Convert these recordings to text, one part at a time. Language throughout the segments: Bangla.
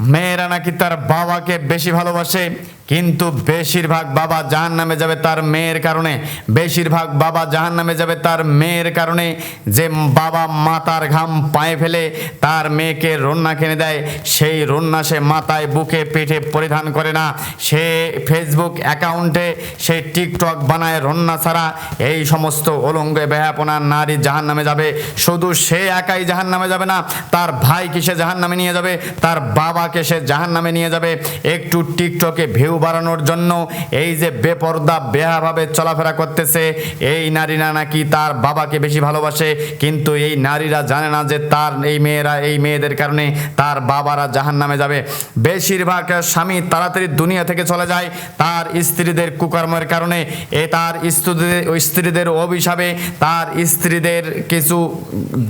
মেয়েরা নাকি তার বাবাকে বেশি ভালোবাসে? কিন্তু বেশিরভাগ বাবা জাহান নামে যাবে তার মেয়ের কারণে। বেশিরভাগ বাবা জাহান নামে যাবে তার মেয়ের কারণে। যে বাবা মাতার ঘাম পায়ে ফেলে তার মেয়েকে রন্না কিনে দেয়, সেই রন্না সে মাথায় বুকে পিঠে পরিধান করে না। সে ফেসবুক অ্যাকাউন্টে, সে টিকটক বানায় রন্না ছাড়া। এই সমস্ত অলঙ্গে বেহাপনা নারী জাহান নামে যাবে। শুধু সে একাই জাহান নামে যাবে না, তার ভাইকে সে জাহান নামে নিয়ে যাবে, তার বাবাকে সে জাহান নামে নিয়ে যাবে। একটু টিকটকে ভিউ বাড়ানোর জন্য এই যে বেপর্দা বেহাভাবে চলাফেরা করতেছে, এই নারীরা নাকি তার বাবাকে বেশি ভালোবাসে, কিন্তু এই নারীরা জানে না যে তার এই মেয়েরা, এই মেয়েদের কারণে তার বাবারা জাহান নামে যাবে। বেশিরভাগ স্বামী তাড়াতাড়ি দুনিয়া থেকে চলে যায় তার স্ত্রীদের কুকর্মের কারণে। এ তার স্ত্রীদের স্ত্রীদের অভিশাপে তার স্ত্রীদের কিছু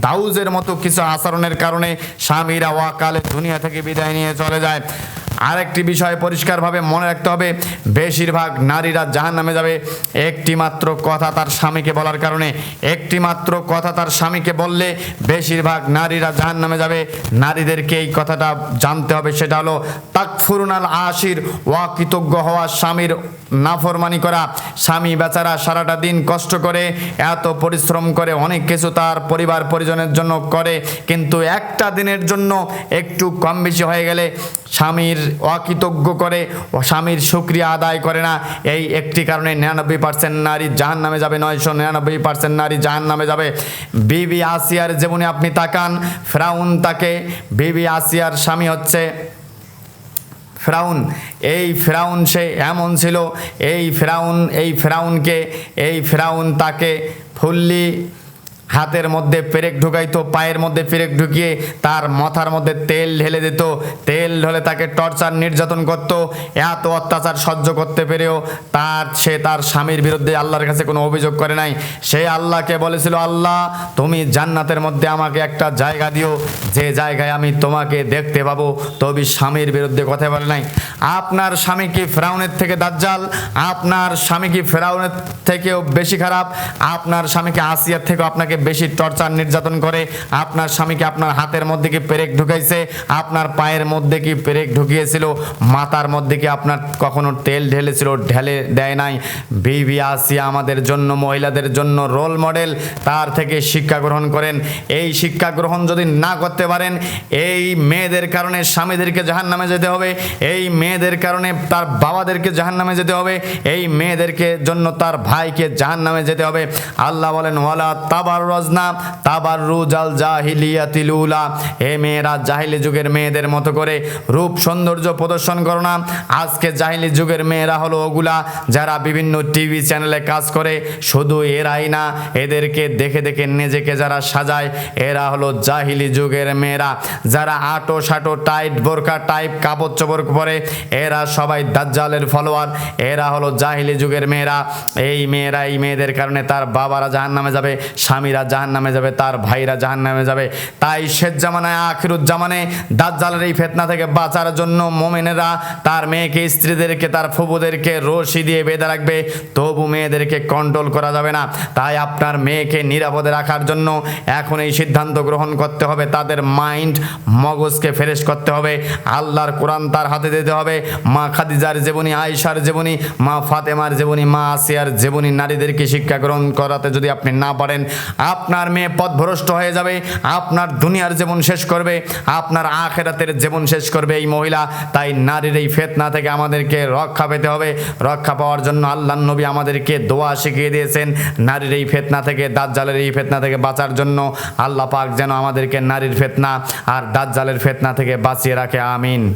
দাউজের মতো কিছু আচরণের কারণে স্বামীরা ওয়াকালে দুনিয়া থেকে বিদায় নিয়ে চলে যায়। আরেকটি বিষয় পরিষ্কারভাবে মনে রাখতে হবে, বেশিরভাগ নারীরা জাহান নামে যাবে। একটি মাত্র কথা তার স্বামীকে বলার কারণে একটি মাত্র কথা তার স্বামীকে বললে বেশিরভাগ নারীরা জাহান নামে যাবে। নারীদেরকে এই কথাটা জানতে হবে, সেটা হলো তাকফুরুনাল আশির ওয়াকৃতজ্ঞ হওয়া স্বামীর নাফরমানি করা। স্বামী বেচারা সারাটা দিন কষ্ট করে, এত পরিশ্রম করে, অনেক কিছু তার পরিবার পরিজনের জন্য করে, কিন্তু একটা দিনের জন্য একটু কম বেশি হয়ে গেলে স্বামীর অকৃতজ্ঞ করে, স্বামীর সুক্রিয়া আদায় করে না। এই একটি কারণে নিরানব্বই পার্সেন্ট নারী জাহান নামে যাবে, নয়শো নিরানব্বই পার্সেন্ট নারী জাহান নামে যাবে। বিবি আসিয়ার যেমনি আপনি তাকান, ফ্রাউন তাকে, বিবি আসিয়ার স্বামী হচ্ছে ফ্রাউন। এই ফেরাউন সে এমন ছিল, এই ফেরাউন, এই ফেরাউনকে, এই ফ্রাউন তাকে ফুল্লি হাতের মধ্যে পেরেক ঢুকাইতো, পায়ের মধ্যে পেরেক ঢুকিয়ে তার মাথার মধ্যে তেল ঢেলে দিত। তেল ঢলে তাকে টর্চার, নির্যাতন করত। এত অত্যাচার সহ্য করতে পেরেও তার, সে তার স্বামীর বিরুদ্ধে আল্লাহর কাছে কোনো অভিযোগ করে নাই। সে আল্লাহকে বলেছিল, আল্লাহ, তুমি জান্নাতের মধ্যে আমাকে একটা জায়গা দিও। যে জায়গায় আমি তোমাকে দেখতে পাবো, তবে স্বামীর বিরুদ্ধে কথা বলে নাই। আপনার স্বামী কি ফেরাউনের থেকে দাজ্জাল? আপনার স্বামী কি ফেরাউনের থেকেও বেশি খারাপ? আপনার স্বামীকে আসিয়ার থেকেও আপনাকে বেশি টর্চার নির্যাতন করে? আপনার স্বামীকে আপনার হাতের মধ্যে কি পেরেক ঢুকাইছে? আপনার পায়ের মধ্যে কি পেরেক ঢুকিয়েছিল? মাথার মধ্যে কি আপনার কখনো তেল ঢেলেছিল? ঢেলে দেয় নাই? বিবি আসিয়া আমাদের জন্য, মহিলাদের জন্য রোল মডেল তার থেকে শিক্ষা গ্রহণ করেন। এই শিক্ষা গ্রহণ যদি না করতে পারেন, এই মেয়েদের কারণে স্বামীদেরকে জাহান নামে যেতে হবে। এই মেয়েদের কারণে তার বাবাদেরকে জাহান নামে যেতে হবে। এই মেয়েদেরকে জন্য তার ভাইকে জাহান নামে যেতে হবে। আল্লাহ বলেন, ওয়ালা তাবার রজনা তাবার রুজাল জাহিলিয়াতিলুলা এ মেয়েরা, জাহিলি যুগের মেয়েদের মতো করে রূপ সৌন্দর্য প্রদর্শন করো না। আজকে জাহিলি যুগের মেয়েরা হলো ওগুলা যারা বিভিন্ন টিভি চ্যানেলে কাজ করে। শুধু এরাই না, এদেরকে দেখে দেখে নিজেকে যারা সাজায়, এরা হলো জাহিলি যুগের মেয়েরা। যারা আটো সাটো টাইট বোরকা টাইপ কাপড় চোপড় পরে এরা সবাই দাজ্জালের ফলোয়ার, এরা হলো জাহিলি যুগের মেয়েরা। এই মেয়েরা, এই মেয়েদের কারণে তার বাবারা জাহান নামে যাবে, স্বামীরা জাহান নামে যাবে, তার ভাইরা জাহান নামে যাবে। তাই শেষ জামানায়, আখিরুজ্জামানে দাজ্জালের এই ফেতনা থেকে বাঁচার জন্য মোমেনেরা তার মেয়েকে, স্ত্রীদেরকে, তার ফুবুদেরকে রশি দিয়ে বেঁধে রাখবে। তবু মেয়েদেরকে কন্ট্রোল করা যাবে না। তাই আপনার মেয়েকে নিরাপদে রাখার জন্য এখন এই সিদ্ধান্ত গ্রহণ করতে হবে। তাদের মাইন্ড মগজকে ফ্রেশ করতে হবে। আল্লাহর কোরআন তার হাতে দিতে হবে। মা খাদিজার জীবনী, আয়েশার জীবনী, মা ফাতেমার জীবনী, মা আসিয়ার জীবনী নারীদেরকে শিক্ষা গ্রহণ করাতে যদি আপনি না পারেন, আপনার মেয়ে পথভ্রষ্ট হয়ে যাবে, আপনার দুনিয়ার জীবন শেষ করবে, আপনার আখেরাতের জীবন শেষ করবে এই মহিলা। তাই নারীর এই ফেতনা থেকে আমাদেরকে রক্ষা পেতে হবে। রক্ষা পাওয়ার জন্য আল্লাহ নবী আমাদেরকে দোয়া শিখিয়ে দিয়েছেন নারীর এই ফেতনা থেকে, দাজ্জালের এই ফেতনা থেকে বাঁচার জন্য। আল্লাহ পাক যেন আমাদেরকে নারীর ফেতনা আর দাজ্জালের ফেতনা থেকে বাঁচিয়ে রাখে, আমিন।